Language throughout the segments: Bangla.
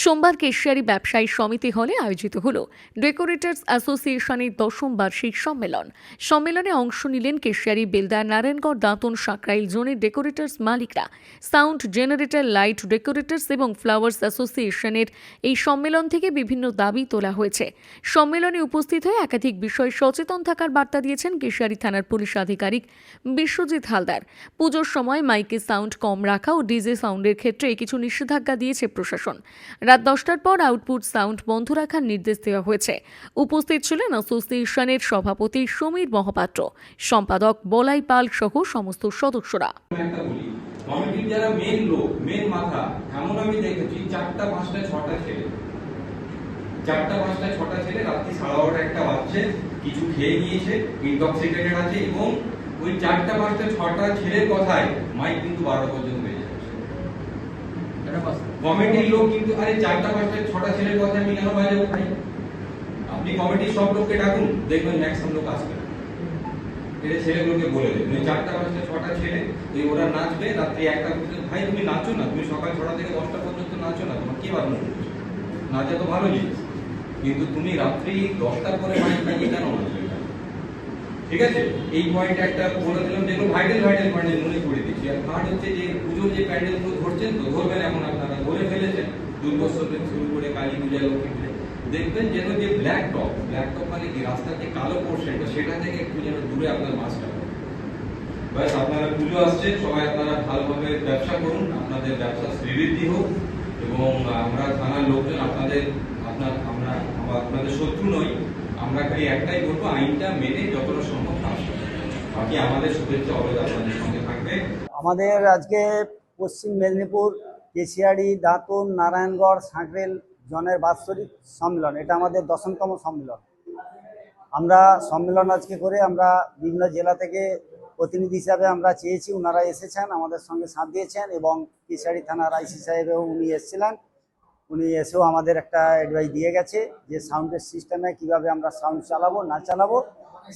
সোমবার কেশিয়ারি ব্যবসায়ী সমিতি হলে আয়োজিত হল ডেকোরেটার্স অ্যাসোসিয়েশনের দশম বার্ষিক সম্মেলন। সম্মেলনে অংশ নিলেন কেশিয়ারি বেলদার নারায়ণগড় দাঁতন সাকরাইল জোনের ডেকোরেটার্স মালিকরা। সাউন্ড জেনারেটর, লাইট ডেকোরেটার্স এবং ফ্লাওয়ার্স অ্যাসোসিয়েশনের এই সম্মেলন থেকে বিভিন্ন দাবি তোলা হয়েছে। সম্মেলনে উপস্থিত হয়ে একাধিক বিষয় সচেতন থাকার বার্তা দিয়েছেন কেশিয়ারি থানার পুলিশ আধিকারিক বিশ্বজিৎ হালদার। পুজোর সময় মাইকে সাউন্ড কম রাখা ও ডিজে সাউন্ডের ক্ষেত্রে কিছু নিষেধাজ্ঞা দিয়েছে প্রশাসন। রাত দশটার পর আউটপুট সাউন্ড বন্ধ রাখার নির্দেশ দেওয়া হয়েছে। উপস্থিত ছিলেন অ্যাসোসিয়েশনের সভাপতি সমীর মহাপাত্র, সম্পাদক বলাই পাল সহ সমস্ত সদস্যরা। কমিটির যারা মেন লোক মেন মাথা, এমন আমি দেখেছি চারটা পাঁচটা, ছটা ছেলে চারটা পাঁচটা ছটা ছেলে রাত্রি সাড়ে বারোটা একটা কিছু খেয়ে গিয়েছে ইনটক্সিকেটেড আছে এবং ওই চারটা পাঁচটা, ছটা ছেলের কথায় মাইক কিন্তু বারোটা পর্যন্ত কমিটির লোক কিন্তু, আরে চারটা পাঁচটা, ছটা ছেলের কথা আমি কেন বাজাবো ভাই আপনি কমিটির সব লোককে ডাকুন, দেখবেন ম্যাক্সিমাম লোক আসবে। এটা ছেলেগুলোকে বলে দেবেন ওই চারটা পাঁচটা, ছটা ছেলে ওই ওরা নাচবে, রাত্রি একটা পর্যন্ত ভাই, তুমি নাচো না, তুমি সকাল ছটা থেকে দশটা পর্যন্ত নাচো না, তোমার কি করছে নাচা তো ভালো জিনিস। কিন্তু তুমি রাত্রি দশটার পরে মাইক লাগিয়ে কেন ঠিক আছে? এই পয়েন্ট একটা বলে দিলাম যেগুলো ভাইটাল ভাইটাল পয়েন্ট মনে করে আর থার্ড হচ্ছে যে পুজোর যে প্যান্ডেলগুলো ধরছেন তো, ধরবেন আপনারা ধরে ফেলেছেন। শুরু করে কালী পূজা, লক্ষ্মী পূজা। দেখবেন যেন যে ব্ল্যাক টপ ব্ল্যাক টপ মানে কি? রাস্তার যে কালো সেটা থেকে একটু যেন দূরে আপনার মাছটা ব্যাস, আপনারা পুজো আসছে সবাই আপনারা ভালোভাবে ব্যবসা করুন, আপনাদের ব্যবসা শ্রীবৃদ্ধি হোক এবং আমরা থানার লোকজন আপনাদের, আপনার, আমরা আপনাদের শত্রু নই। আমরা খালি একটাই বলব, আইনটা মেনে যতটা সম্ভব কাজ বাকি আমাদের শুভেচ্ছা অবেদ আপনাদের সঙ্গে থাকবে। আমাদের আজকে পশ্চিম মেদিনীপুর কেশিয়াড়ি দাঁতুন, নারায়ণগড় সাঁকরেল জনের বাৎসরিক সম্মেলন। এটা আমাদের দশমতম সম্মেলন। আমরা সম্মেলন আজকে করে আমরা বিভিন্ন জেলা থেকে প্রতিনিধি হিসাবে আমরা চেয়েছি, ওনারা এসেছেন, আমাদের সঙ্গে সাথ দিয়েছেন এবং কেশিয়াড়ি থানার আইসি সাহেবেও উনি এসেছিলেন। উনি এসেও আমাদের একটা অ্যাডভাইস দিয়ে গেছে যে সাউন্ডের সিস্টেমে কীভাবে আমরা সাউন্ড চালাবো, না চালাবো,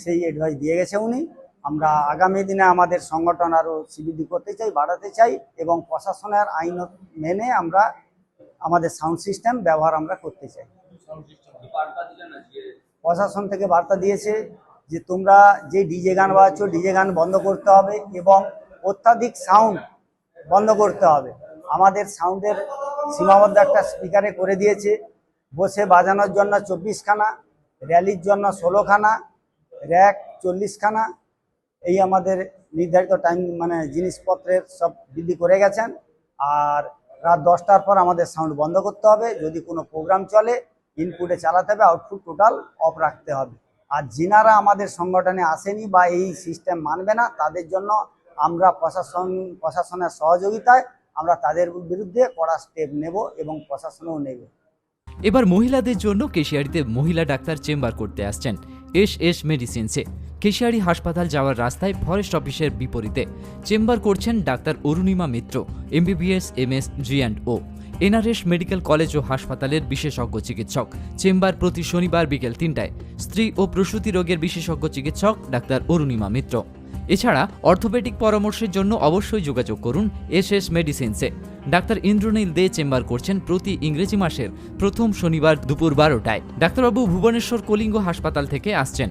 সেই অ্যাডভাইস দিয়ে গেছে উনি। আমরা আগামী দিনে আমাদের সংগঠন আরও শ্রীবৃদ্ধি করতে চাই, বাড়াতে চাই এবং প্রশাসনের আইন মেনে আমরা আমাদের সাউন্ড সিস্টেম ব্যবহার আমরা করতে চাই। প্রশাসন থেকে বার্তা দিয়েছে যে তোমরা যে ডিজে গান বাজাচ্ছ, ডিজে গান বন্ধ করতে হবে এবং অত্যাধিক সাউন্ড বন্ধ করতে হবে। আমাদের সাউন্ডের সীমাবদ্ধ একটা স্পিকারে করে দিয়েছে। বসে বাজানোর জন্য চব্বিশখানা, র্যালির জন্য ষোলোখানা, র্যাক চল্লিশখানা এই আমাদের নির্ধারিত টাইম মানে জিনিসপত্রের সব বৃদ্ধি করে গেছেন। আর রাত দশটার পর আমাদের সাউন্ড বন্ধ করতে হবে। যদি কোনো প্রোগ্রাম চলে ইনপুটে চালাতে হবে আউটপুট টোটাল অফ রাখতে হবে। আর যিনারা আমাদের সংগঠনে আসেনি বা এই সিস্টেম মানবে না, তাদের জন্য আমরা প্রশাসন, প্রশাসনের সহযোগিতায় আমরা তাদের বিরুদ্ধে কড়া স্টেপ নেব এবং প্রশাসনও নেব। এবার মহিলাদের জন্য কেশিয়ারিতে মহিলা ডাক্তার চেম্বার করতে আসছেন এস এস মেডিসিনসে। কেশিয়ারি হাসপাতাল যাওয়ার রাস্তায় ফরেস্ট অফিসের বিপরীতে চেম্বার করছেন doctor Arunima Mitra, MBBS M S G and O. NRS medical college ও হাসপাতালের বিশেষজ্ঞ চিকিৎসক। চেম্বার প্রতি শনিবার বিকেল তিনটায় স্ত্রী ও প্রসূতি রোগের বিশেষজ্ঞ চিকিৎসক ডাক্তার অরুণিমা মিত্র। এছাড়া অর্থোপেডিক পরামর্শের জন্য অবশ্যই যোগাযোগ করুন এস এস মেডিসিনসে। ডাক্তার ইন্দ্রনীল দে চেম্বার করছেন প্রতি ইংরেজি মাসের প্রথম শনিবার দুপুর বারোটায়। ডাক্তারবাবু ভুবনেশ্বর কলিঙ্গ হাসপাতাল থেকে আসছেন।